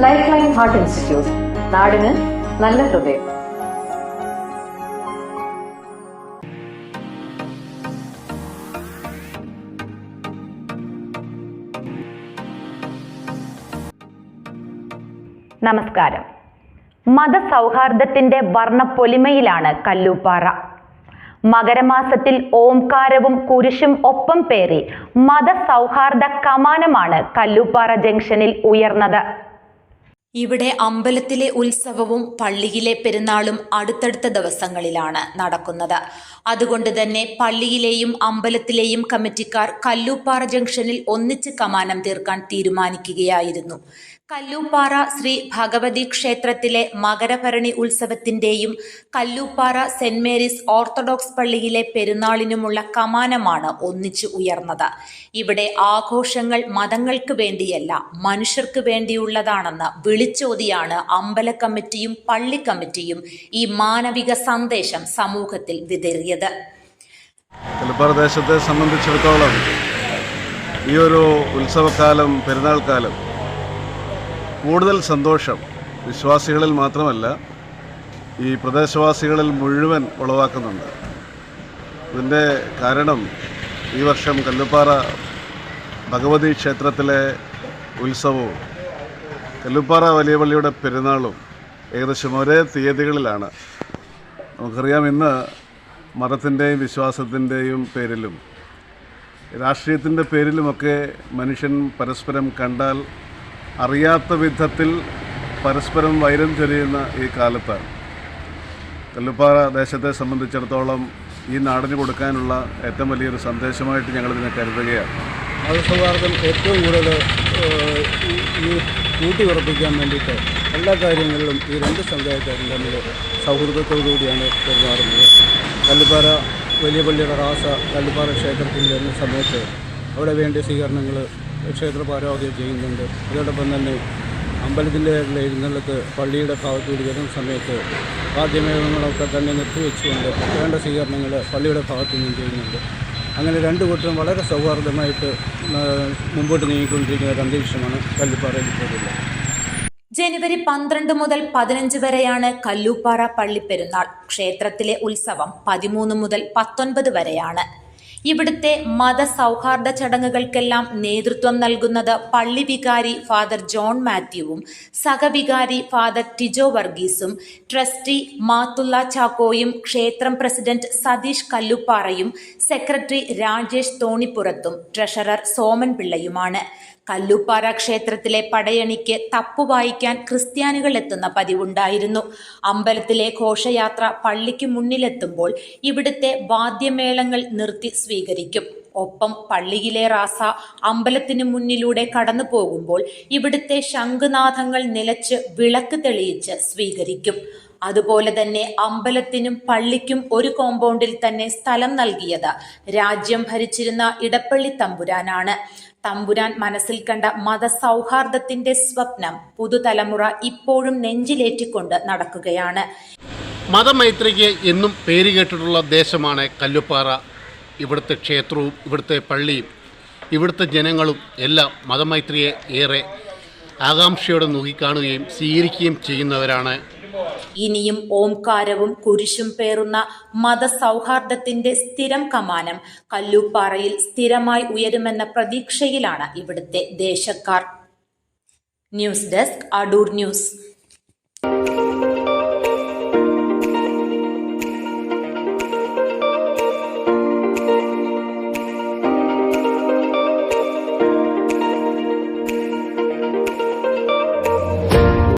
Life line heart institute നാടിന് നല്ല ഹൃദയം. നമസ്കാരം. മതസൗഹാർദ്ദത്തിന്റെ വർണപ്പൊലിമയിലാണ് കല്ലൂപ്പാറ. മകരമാസത്തിൽ ഓംകാരവും കുരിശും ഒപ്പം പേറി മതസൗഹാർദ്ദ കമാനമാണ് കല്ലൂപ്പാറ ജംഗ്ഷനിൽ ഉയർന്നത്. ഇവിടെ അമ്പലത്തിലെ ഉത്സവവും പള്ളിയിലെ പെരുന്നാളും അടുത്തടുത്ത ദിവസങ്ങളിലാണ് നടക്കുന്നത്. അതുകൊണ്ട് തന്നെ പള്ളിയിലെയും അമ്പലത്തിലെയും കമ്മിറ്റിക്കാർ കല്ലൂപ്പാറ ജംഗ്ഷനിൽ ഒന്നിച്ച് കമാനം തീർക്കാൻ തീരുമാനിക്കുകയായിരുന്നു. കല്ലൂപ്പാറ ശ്രീ ഭഗവതി ക്ഷേത്രത്തിലെ മകരഭരണി ഉത്സവത്തിന്റെയും കല്ലൂപ്പാറ സെന്റ് മേരീസ് ഓർത്തഡോക്സ് പള്ളിയിലെ പെരുന്നാളിനുമുള്ള കമാനമാണ് ഒന്നിച്ചു ഉയർന്നത്. ഇവിടെ ആഘോഷങ്ങൾ മതങ്ങൾക്ക് വേണ്ടിയല്ല മനുഷ്യർക്ക് വേണ്ടിയുള്ളതാണെന്ന് വിളിച്ചോതിയാണ് അമ്പല കമ്മിറ്റിയും പള്ളി കമ്മിറ്റിയും ഈ മാനവിക സന്ദേശം സമൂഹത്തിൽ വിതറിയത്. പ്രദേശത്തെ ദേശത്തെ സംബന്ധിച്ചിടത്തോളം ഈ ഒരു ഉത്സവകാലം പെരുന്നാൾ കാലം കൂടുതൽ സന്തോഷം വിശ്വാസികളിൽ മാത്രമല്ല ഈ പ്രദേശവാസികളിൽ മുഴുവൻ ഉളവാക്കുന്നുണ്ട്. ഇതിന്റെ കാരണം ഈ വർഷം കല്ലുപ്പാറ ഭഗവതി ക്ഷേത്രത്തിലെ ഉത്സവവും കല്ലുപ്പാറ വലിയ പള്ളിയുടെ പെരുന്നാളും ഏകദേശം ഒരേ തീയതികളിലാണ്. നമുക്കറിയാം ഇന്ന് മതത്തിന്റെയും വിശ്വാസത്തിന്റെയും പേരിലും രാഷ്ട്രീയത്തിന്റെ പേരിലുമൊക്കെ മനുഷ്യൻ പരസ്പരം കണ്ടാൽ അറിയാത്ത വിധത്തിൽ പരസ്പരം വൈരം ചൊരിയുന്ന ഈ കാലത്ത് കല്ലുപ്പാറ ദേശത്തെ സംബന്ധിച്ചിടത്തോളം ഈ നാടിന് കൊടുക്കാനുള്ള ഏറ്റവും വലിയൊരു സന്ദേശമായിട്ട് ഞങ്ങളിതിനെ കരുതുകയാണ്. മതസൗഹാർദ്ദം ഏറ്റവും കൂടുതൽ ഊട്ടി ഉറപ്പിക്കാൻ വേണ്ടിയിട്ട് എല്ലാ കാര്യങ്ങളിലും ഈ രണ്ട് സമുദായക്കാരും തമ്മിൽ സൗഹൃദത്തോടുകൂടിയാണ് പെരുമാറുന്നത്. കല്ലുപ്പാറ വലിയ പള്ളിയുടെ റാസ കല്ലുപ്പാറ ക്ഷേത്രത്തിൽ വരുന്ന സമയത്ത് അവിടെ വേണ്ട സ്വീകരണങ്ങൾ ക്ഷേത്ര പാരോഗ്യം ചെയ്യുന്നുണ്ട്. അതോടൊപ്പം തന്നെ അമ്പലത്തിന്റെ എഴുന്നള്ളത്ത് പള്ളിയുടെ ഭാഗത്തുകൂടി വരുന്ന സമയത്ത് വാദ്യമേളങ്ങളൊക്കെ തന്നെ നിർത്തിവെച്ചുകൊണ്ട് വേണ്ട സ്വീകരണങ്ങൾ പള്ളിയുടെ ഭാഗത്തു നിന്നും ചെയ്യുന്നുണ്ട്. അങ്ങനെ രണ്ട് കൂട്ടരും വളരെ സൗഹാർദ്ദമായിട്ട് മുമ്പോട്ട് നീങ്ങിക്കൊണ്ടിരിക്കുന്ന ഒരു അന്തരീക്ഷമാണ് കല്ലുപ്പാറയിൽ ജനുവരി പന്ത്രണ്ട് മുതൽ പതിനഞ്ച് വരെയാണ് കല്ലൂപ്പാറ പള്ളിപ്പെരുന്നാൾ. ക്ഷേത്രത്തിലെ ഉത്സവം പതിമൂന്ന് മുതൽ പത്തൊൻപത് വരെയാണ്. ഇവിടുത്തെ മതസൗഹാർദ്ദ ചടങ്ങുകൾക്കെല്ലാം നേതൃത്വം നൽകുന്നത് പള്ളി വികാരി ഫാദർ ജോൺ മാത്യുവും സഹവികാരി ഫാദർ ടിജോ വർഗീസും ട്രസ്റ്റി മാത്തുള്ള ചാക്കോയും ക്ഷേത്രം പ്രസിഡന്റ് സതീഷ് കല്ലുപ്പാറയും സെക്രട്ടറി രാജേഷ് തോണിപ്പുറത്തും ട്രഷറർ സോമൻ പിള്ളയുമാണ്. കല്ലുപ്പാറ ക്ഷേത്രത്തിലെ പടയണിക്ക് തപ്പു വായിക്കാൻ ക്രിസ്ത്യാനികൾ എത്തുന്ന പതിവുണ്ടായിരുന്നു. അമ്പലത്തിലെ ഘോഷയാത്ര പള്ളിക്ക് മുന്നിലെത്തുമ്പോൾ ഇവിടുത്തെ വാദ്യമേളങ്ങൾ നിർത്തി സ്വീകരിക്കും. ഒപ്പം പള്ളിയിലെ റാസ അമ്പലത്തിന് മുന്നിലൂടെ കടന്നു പോകുമ്പോൾ ഇവിടുത്തെ ശംഖുനാഥങ്ങൾ നിലച്ച് വിളക്ക് തെളിയിച്ച് സ്വീകരിക്കും. അതുപോലെ തന്നെ അമ്പലത്തിനും പള്ളിക്കും ഒരു കോമ്പൗണ്ടിൽ തന്നെ സ്ഥലം നൽകിയത് രാജ്യം ഭരിച്ചിരുന്ന ഇടപ്പള്ളി തമ്പുരാനാണ്. തമ്പുരാൻ മനസ്സിൽ കണ്ട മതസൗഹാർദ്ദത്തിന്റെ സ്വപ്നം പുതുതലമുറ ഇപ്പോഴും നെഞ്ചിലേറ്റിക്കൊണ്ട് നടക്കുകയാണ്. മതമൈത്രിക്ക് എന്നും പേര് കേട്ടിട്ടുള്ള ദേശമാണ് കല്ലുപ്പാറ. ഇവിടുത്തെ ക്ഷേത്രവും ഇവിടുത്തെ പള്ളിയും ഇവിടുത്തെ ജനങ്ങളും എല്ലാം മതമൈത്രിയെ ഏറെ ആകാംക്ഷയോടെ നോക്കിക്കാണുകയും സ്വീകരിക്കുകയും ചെയ്യുന്നവരാണ്. ഇനിയും ഓംകാരവും കുരിശും പേറുന്ന മതസൗഹാർദ്ദത്തിന്റെ സ്ഥിരം കമാനം കല്ലൂപ്പാറയിൽ സ്ഥിരമായി ഉയരുമെന്ന പ്രതീക്ഷയിലാണ് ഇവിടുത്തെ ദേശക്കാർ. News desk Adoor news.